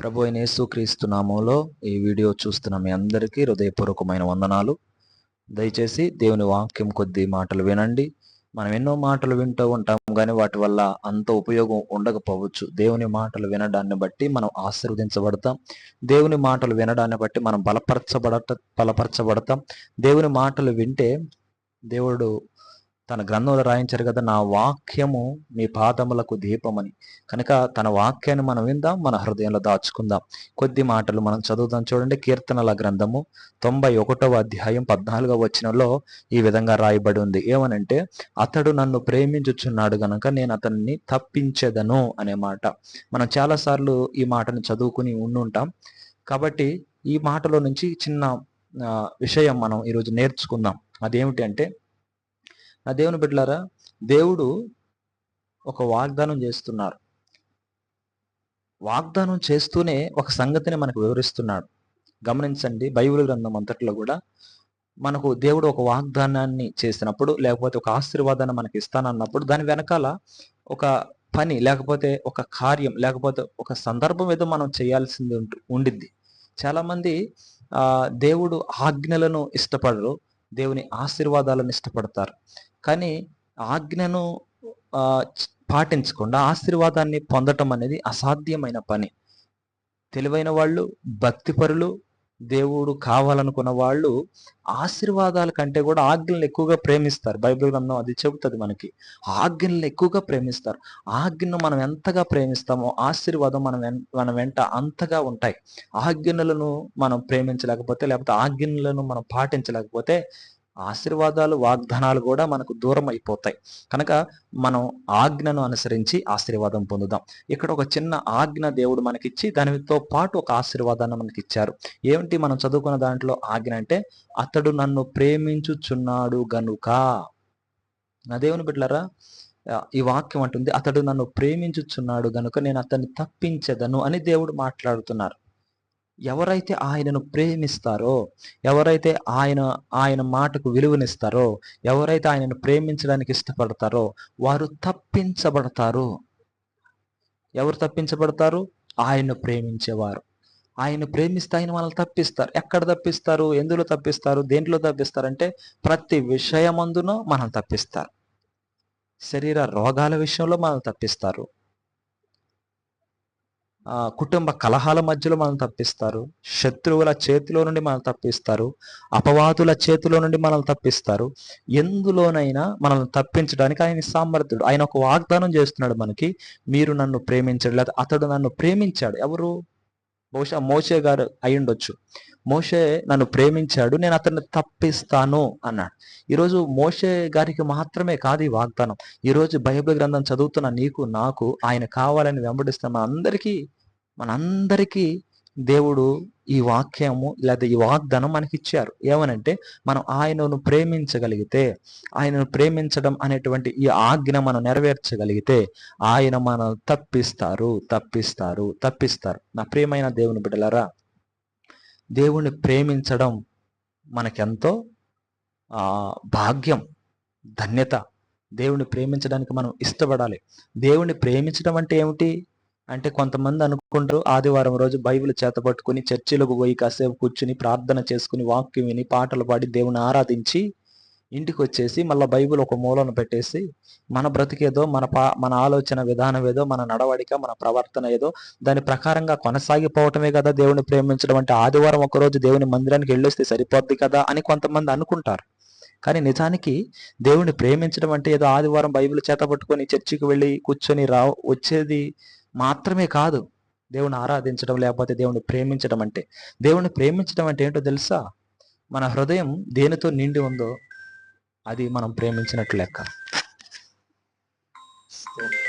ప్రభు అయిన యేసుక్రీస్తు నామంలో ఈ వీడియో చూస్తున్న మీ అందరికీ హృదయపూర్వకమైన వందనాలు. దయచేసి దేవుని వాక్యం కొద్ది మాటలు వినండి. మనం ఎన్నో మాటలు వింటూ ఉంటాం కానీ వాటి వల్ల అంత ఉపయోగం ఉండకపోవచ్చు. దేవుని మాటలు వినడాన్ని బట్టి మనం ఆశీర్వదించబడతాం. దేవుని మాటలు వినడాన్ని బట్టి మనం బలపరచబడట బలపరచబడతాం. దేవుని మాటలు వింటే దేవుడు తన గ్రంథంలో రాయించారు కదా నా వాక్యము మీ పాదములకు దీపమని. కనుక తన వాక్యాన్ని మనం విందాం మన హృదయంలో దాచుకుందాం. కొద్ది మాటలు మనం చదువుదాం చూడండి. కీర్తనల గ్రంథము తొంభై ఒకటవ అధ్యాయం పద్నాలుగవ వచనంలో ఈ విధంగా రాయబడి ఉంది. ఏమనంటే అతడు నన్ను ప్రేమించుచున్నాడు గనక నేను అతన్ని తప్పించేదను అనే మాట. మనం చాలాసార్లు ఈ మాటను చదువుకుని ఉండుంటాం. కాబట్టి ఈ మాటలో నుంచి చిన్న విషయం మనం ఈరోజు నేర్చుకుందాం. అదేమిటి అంటే నా దేవుని బిడ్డలారా దేవుడు ఒక వాగ్దానం చేస్తున్నారు. వాగ్దానం చేస్తూనే ఒక సంగతిని మనకు వివరిస్తున్నాడు. గమనించండి బైబిల్ గ్రంథం అంతట్లో కూడా మనకు దేవుడు ఒక వాగ్దానాన్ని చేసినప్పుడు లేకపోతే ఒక ఆశీర్వాదాన్ని మనకి ఇస్తానన్నప్పుడు దాని వెనకాల ఒక పని లేకపోతే ఒక కార్యం లేకపోతే ఒక సందర్భం ఏదో మనం చేయాల్సింది ఉండిద్ది. చాలామంది ఆ దేవుడు ఆజ్ఞలను ఇష్టపడరు దేవుని ఆశీర్వాదాలను ఇష్టపడతారు. కానీ ఆజ్ఞను పాటించకుండా ఆశీర్వాదాన్ని పొందటం అనేది అసాధ్యమైన పని. తెలివైన వాళ్ళు భక్తిపరులు దేవుడు కావాలనుకున్న వాళ్ళు ఆశీర్వాదాల కంటే కూడా ఆజ్ఞలను ఎక్కువగా ప్రేమిస్తారు. బైబిల్ గ్రంథం అది చెబుతుంది మనకి. ఆజ్ఞలను ఎక్కువగా ప్రేమిస్తారు. ఆజ్ఞను మనం ఎంతగా ప్రేమిస్తామో ఆశీర్వాదం మనం మన వెంట అంతగా ఉంటాయి. ఆజ్ఞలను మనం ప్రేమించలేకపోతే లేకపోతే ఆజ్ఞలను మనం పాటించలేకపోతే ఆశీర్వాదాలు వాగ్దానాలు కూడా మనకు దూరం అయిపోతాయి. కనుక మనం ఆజ్ఞను అనుసరించి ఆశీర్వాదం పొందుదాం. ఇక్కడ ఒక చిన్న ఆజ్ఞ దేవుడు మనకిచ్చి దానితో పాటు ఒక ఆశీర్వాదాన్ని మనకి ఇచ్చారు ఏమిటి? మనం చదువుకున్న దాంట్లో ఆజ్ఞ అంటే అతడు నన్ను ప్రేమించుచున్నాడు గనుక. నా దేవుని బిడ్డలరా ఈ వాక్యం అంటుంది అతడు నన్ను ప్రేమించుచున్నాడు గనుక నేను అతన్ని తప్పించదను అని దేవుడు మాట్లాడుతున్నారు. ఎవరైతే ఆయనను ప్రేమిస్తారో ఎవరైతే ఆయన ఆయన మాటకు విలువనిస్తారో ఎవరైతే ఆయనను ప్రేమించడానికి ఇష్టపడతారో వారు తప్పించబడతారు. ఎవరు తప్పించబడతారు? ఆయన్ను ప్రేమించేవారు. ఆయన ప్రేమిస్తే ఆయన మనల్ని తప్పిస్తారు. ఎక్కడ తప్పిస్తారు? ఎందులో తప్పిస్తారు? దేంట్లో తప్పిస్తారంటే ప్రతి విషయమందునో మనం తప్పిస్తారు. శరీర రోగాల విషయంలో మనం తప్పిస్తారు. కుటుంబ కలహాల మధ్యలో మనం తప్పిస్తారు. శత్రువుల చేతిలో నుండి మనం తప్పిస్తారు. అపవాదుల చేతిలో నుండి మనల్ని తప్పిస్తారు. ఎందులోనైనా మనల్ని తప్పించడానికి ఆయన సామర్థ్యుడు. ఆయన ఒక వాగ్దానం చేస్తున్నాడు మనకి మీరు నన్ను ప్రేమించడు లేదా అతడు నన్ను ప్రేమించాడు. ఎవరు? బహుశా మోషే గారు అయ్యుండొచ్చు. మోషే నన్ను ప్రేమించాడు నేను అతన్ని తప్పిస్తాను అన్నాడు. ఈరోజు మోషే గారికి మాత్రమే కాదు ఈ వాగ్దానం. ఈరోజు బైబిల్ గ్రంథం చదువుతున్న నీకు నాకు ఆయన కావాలని వెంబడిస్తున్న అందరికీ మనందరికీ దేవుడు ఈ వాక్యము లేదా ఈ వాగ్దానం మనకి ఇచ్చారు ఏమనంటే మనం ఆయనను ప్రేమించగలిగితే ఆయనను ప్రేమించడం అనేటువంటి ఈ ఆజ్ఞ మనం నెరవేర్చగలిగితే ఆయన మనం తప్పిస్తారు తప్పిస్తారు తప్పిస్తారు. నా ప్రియమైన దేవుని బిడ్డలరా దేవుణ్ణి ప్రేమించడం మనకెంతో భాగ్యం ధన్యత. దేవుణ్ణి ప్రేమించడానికి మనం ఇష్టపడాలి. దేవుణ్ణి ప్రేమించడం అంటే ఏమిటి? అంటే కొంతమంది అనుకుంటారు ఆదివారం రోజు బైబిల్ చేత పట్టుకుని చర్చిలకు పోయి కాసేపు కూర్చుని ప్రార్థన చేసుకుని వాక్యం విని పాటలు పాడి దేవుని ఆరాధించి ఇంటికి వచ్చేసి మళ్ళీ బైబిల్ ఒక మూలను పెట్టేసి మన బ్రతికేదో మన పా మన ఆలోచన విధానం ఏదో మన నడవడిక మన ప్రవర్తన ఏదో దాని ప్రకారంగా కొనసాగిపోవటమే కదా దేవుని ప్రేమించడం. అంటే ఆదివారం ఒకరోజు దేవుని మందిరానికి వెళ్ళేస్తే సరిపోద్ది కదా అని కొంతమంది అనుకుంటారు. కానీ నిజానికి దేవుని ప్రేమించడం అంటే ఏదో ఆదివారం బైబిల్ చేత పట్టుకొని చర్చికి వెళ్ళి కూర్చొని రా వచ్చేది మాత్రమే కాదు దేవుని ఆరాధించడం లేకపోతే దేవుని ప్రేమించడం అంటే. దేవుని ప్రేమించడం అంటే ఏంటో తెలుసా? మన హృదయం దేనితో నిండి ఉందో అది మనం ప్రేమించినట్లు లెక్క.